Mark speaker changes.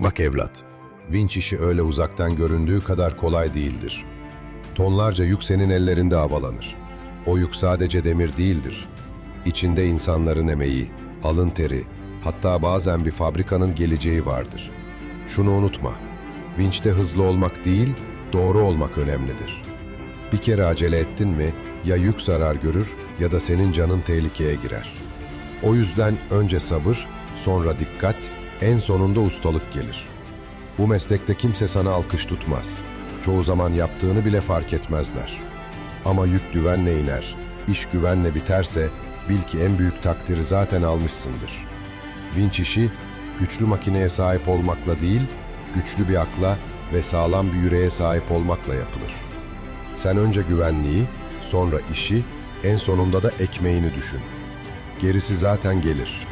Speaker 1: Bak evlat, vinç işi öyle uzaktan göründüğü kadar kolay değildir. Tonlarca yük senin ellerinde havalanır. O yük sadece demir değildir. İçinde insanların emeği, alın teri, hatta bazen bir fabrikanın geleceği vardır. Şunu unutma, vinçte hızlı olmak değil, doğru olmak önemlidir. Bir kere acele ettin mi ya yük zarar görür ya da senin canın tehlikeye girer. O yüzden önce sabır, sonra dikkat, en sonunda ustalık gelir. Bu meslekte kimse sana alkış tutmaz. Çoğu zaman yaptığını bile fark etmezler. Ama yük güvenle iner, iş güvenle biterse bil ki en büyük takdiri zaten almışsındır. Vinç işi güçlü makineye sahip olmakla değil, güçlü bir akla ve sağlam bir yüreğe sahip olmakla yapılır. Sen önce güvenliği, sonra işi, en sonunda da ekmeğini düşün. Gerisi zaten gelir.